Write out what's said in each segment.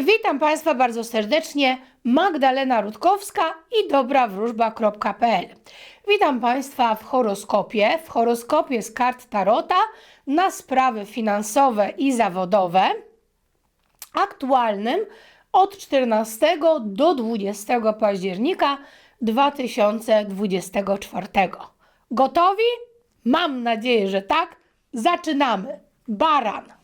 Witam Państwa bardzo serdecznie. Magdalena Rutkowska i dobrawróżba.pl. Witam Państwa w horoskopie. W horoskopie z kart Tarota na sprawy finansowe i zawodowe. Aktualnym od 14 do 20 października 2024. Gotowi? Mam nadzieję, że tak. Zaczynamy. Baran.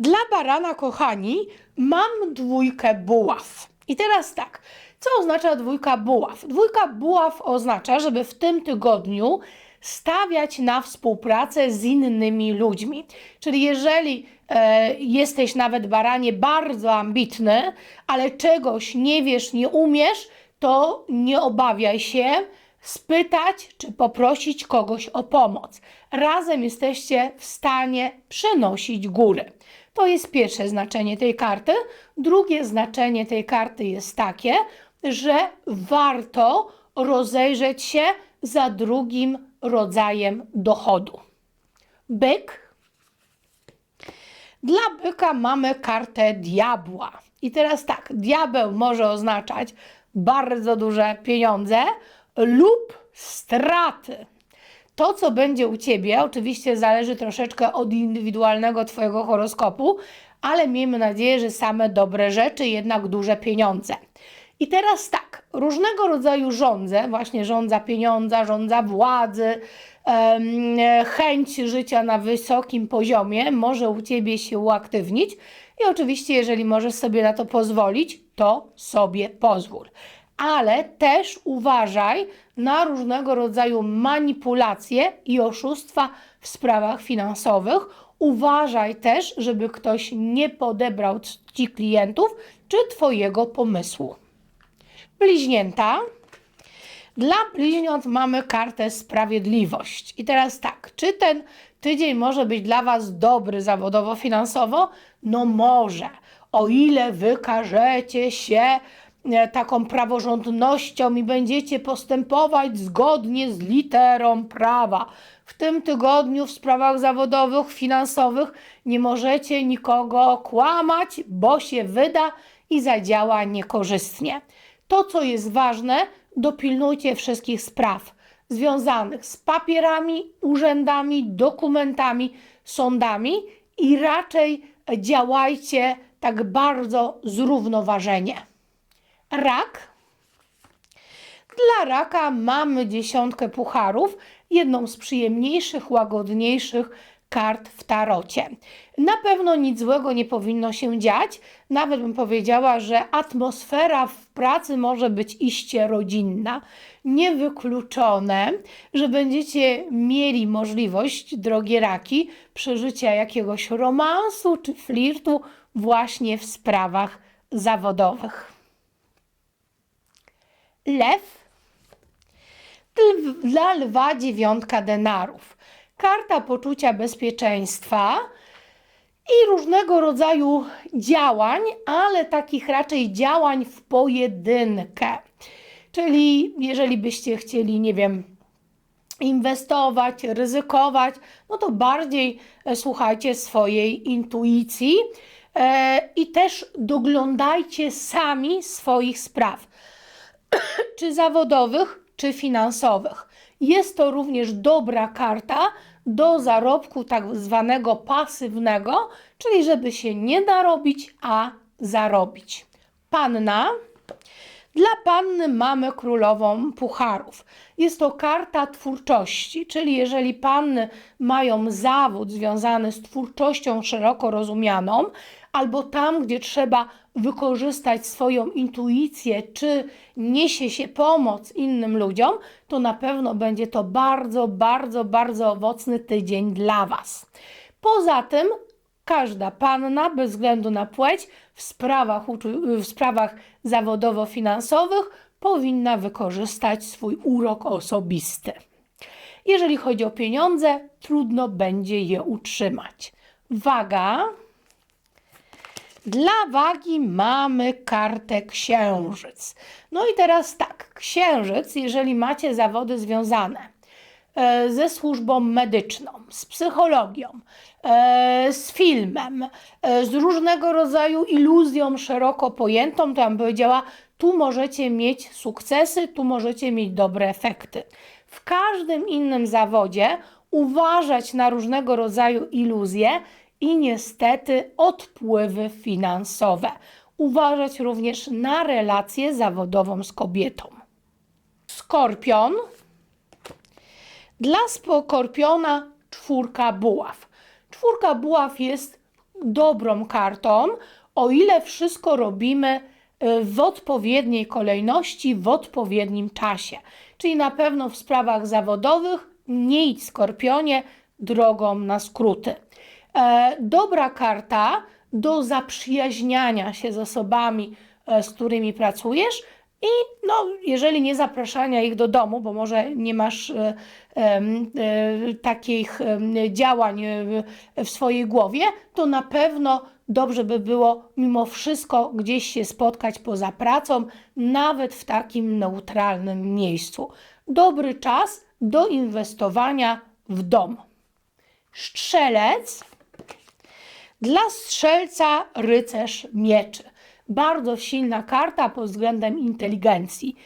Dla barana, kochani, mam dwójkę buław. I teraz tak, co oznacza dwójka buław? Dwójka buław oznacza, żeby w tym tygodniu stawiać na współpracę z innymi ludźmi. Czyli jeżeli e, jesteś nawet baranie bardzo ambitny, ale czegoś nie wiesz, nie umiesz, to nie obawiaj się spytać czy poprosić kogoś o pomoc. Razem jesteście w stanie przenosić góry. To jest pierwsze znaczenie tej karty. Drugie znaczenie tej karty jest takie, że warto rozejrzeć się za drugim rodzajem dochodu. Byk. Dla byka mamy kartę diabła. I teraz tak, diabeł może oznaczać bardzo duże pieniądze lub straty. To, co będzie u Ciebie, oczywiście zależy troszeczkę od indywidualnego Twojego horoskopu, ale miejmy nadzieję, że same dobre rzeczy, jednak duże pieniądze. I teraz tak, różnego rodzaju żądze, właśnie żądza pieniądza, żądza władzy, chęć życia na wysokim poziomie może u Ciebie się uaktywnić i oczywiście, jeżeli możesz sobie na to pozwolić, to sobie pozwól ale też uważaj na różnego rodzaju manipulacje i oszustwa w sprawach finansowych. Uważaj też, żeby ktoś nie podebrał ci klientów czy Twojego pomysłu. Bliźnięta. Dla bliźniąt mamy kartę sprawiedliwość. I teraz tak, czy ten tydzień może być dla Was dobry zawodowo, finansowo? No może, o ile wykażecie się taką praworządnością i będziecie postępować zgodnie z literą prawa. W tym tygodniu w sprawach zawodowych, finansowych nie możecie nikogo kłamać, bo się wyda i zadziała niekorzystnie. To, co jest ważne, dopilnujcie wszystkich spraw związanych z papierami, urzędami, dokumentami, sądami i raczej działajcie tak bardzo zrównoważenie. Rak. Dla raka mamy dziesiątkę pucharów, jedną z przyjemniejszych, łagodniejszych kart w tarocie. Na pewno nic złego nie powinno się dziać. Nawet bym powiedziała, że atmosfera w pracy może być iście rodzinna. Niewykluczone, że będziecie mieli możliwość, drogie raki, przeżycia jakiegoś romansu czy flirtu właśnie w sprawach zawodowych. Lew. Dla lwa dziewiątka denarów. Karta poczucia bezpieczeństwa i różnego rodzaju działań, ale takich raczej działań w pojedynkę. Czyli jeżeli byście chcieli, nie wiem, inwestować, ryzykować, no to bardziej e, słuchajcie swojej intuicji e, i też doglądajcie sami swoich spraw czy zawodowych, czy finansowych. Jest to również dobra karta do zarobku tak zwanego pasywnego, czyli żeby się nie narobić, a zarobić. Panna. Dla panny mamy królową pucharów. Jest to karta twórczości, czyli jeżeli panny mają zawód związany z twórczością szeroko rozumianą, albo tam, gdzie trzeba wykorzystać swoją intuicję, czy niesie się pomoc innym ludziom, to na pewno będzie to bardzo, bardzo, bardzo owocny tydzień dla Was. Poza tym, każda panna, bez względu na płeć, w sprawach, w sprawach zawodowo-finansowych powinna wykorzystać swój urok osobisty. Jeżeli chodzi o pieniądze, trudno będzie je utrzymać. Waga dla wagi mamy kartę księżyc. No i teraz tak, księżyc, jeżeli macie zawody związane e, ze służbą medyczną, z psychologią, e, z filmem, e, z różnego rodzaju iluzją szeroko pojętą, to ja bym powiedziała, tu możecie mieć sukcesy, tu możecie mieć dobre efekty. W każdym innym zawodzie uważać na różnego rodzaju iluzje i niestety odpływy finansowe. Uważać również na relację zawodową z kobietą. Skorpion. Dla skorpiona czwórka buław. Czwórka buław jest dobrą kartą, o ile wszystko robimy y, w odpowiedniej kolejności, w odpowiednim czasie. Czyli na pewno w sprawach zawodowych nie idź skorpionie drogą na skróty. E, dobra karta do zaprzyjaźniania się z osobami, e, z którymi pracujesz, i no, jeżeli nie zapraszania ich do domu, bo może nie masz e, e, takich e, działań w, w swojej głowie, to na pewno dobrze by było mimo wszystko gdzieś się spotkać poza pracą, nawet w takim neutralnym miejscu. Dobry czas do inwestowania w dom. Strzelec. Dla strzelca rycerz mieczy. Bardzo silna karta pod względem inteligencji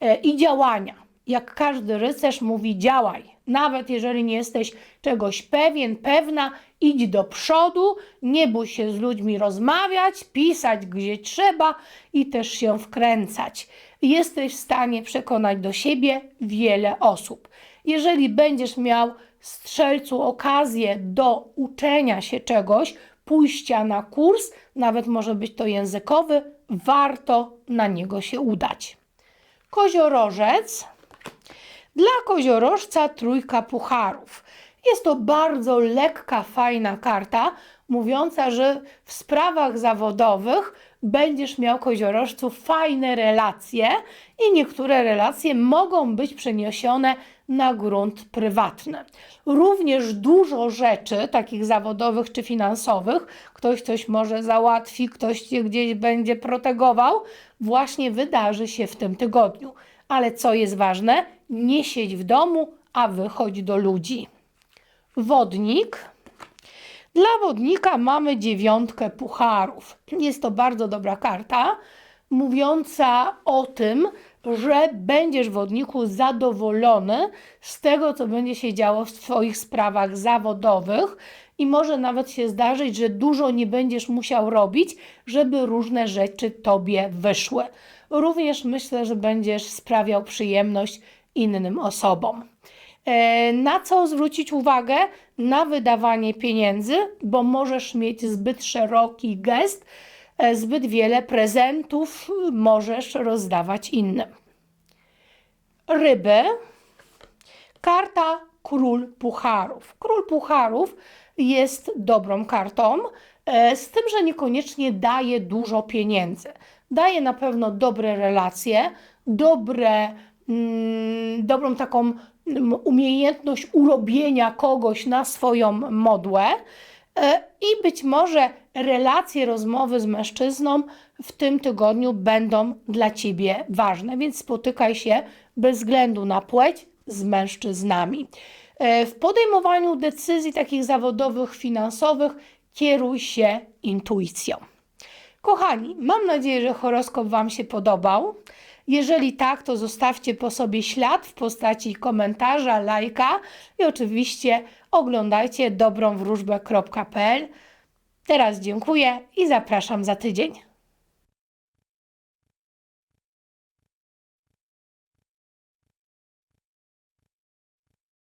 e, i działania. Jak każdy rycerz mówi, działaj. Nawet jeżeli nie jesteś czegoś pewien, pewna, idź do przodu, nie bój się z ludźmi rozmawiać, pisać gdzie trzeba i też się wkręcać. Jesteś w stanie przekonać do siebie wiele osób. Jeżeli będziesz miał strzelcu okazję do uczenia się czegoś, pójścia na kurs, nawet może być to językowy, warto na niego się udać. Koziorożec. Dla koziorożca trójka pucharów. Jest to bardzo lekka, fajna karta, mówiąca, że w sprawach zawodowych będziesz miał koziorożcu fajne relacje i niektóre relacje mogą być przeniesione na grunt prywatny. Również dużo rzeczy, takich zawodowych czy finansowych, ktoś coś może załatwi, ktoś cię gdzieś będzie protegował, właśnie wydarzy się w tym tygodniu. Ale co jest ważne, nie siedź w domu, a wychodź do ludzi. Wodnik. Dla wodnika mamy dziewiątkę pucharów. Jest to bardzo dobra karta, mówiąca o tym, że będziesz wodniku zadowolony z tego, co będzie się działo w Twoich sprawach zawodowych i może nawet się zdarzyć, że dużo nie będziesz musiał robić, żeby różne rzeczy Tobie wyszły. Również myślę, że będziesz sprawiał przyjemność innym osobom. E, na co zwrócić uwagę? Na wydawanie pieniędzy, bo możesz mieć zbyt szeroki gest, e, zbyt wiele prezentów możesz rozdawać innym. Ryby. Karta Król Pucharów. Król Pucharów jest dobrą kartą, e, z tym, że niekoniecznie daje dużo pieniędzy. Daje na pewno dobre relacje, dobre, mm, dobrą taką umiejętność urobienia kogoś na swoją modłę e, i być może relacje, rozmowy z mężczyzną w tym tygodniu będą dla Ciebie ważne, więc spotykaj się bez względu na płeć z mężczyznami. E, w podejmowaniu decyzji takich zawodowych, finansowych kieruj się intuicją. Kochani, mam nadzieję, że horoskop Wam się podobał. Jeżeli tak, to zostawcie po sobie ślad w postaci komentarza, lajka i oczywiście oglądajcie dobrąwróżbę.pl. Teraz dziękuję i zapraszam za tydzień.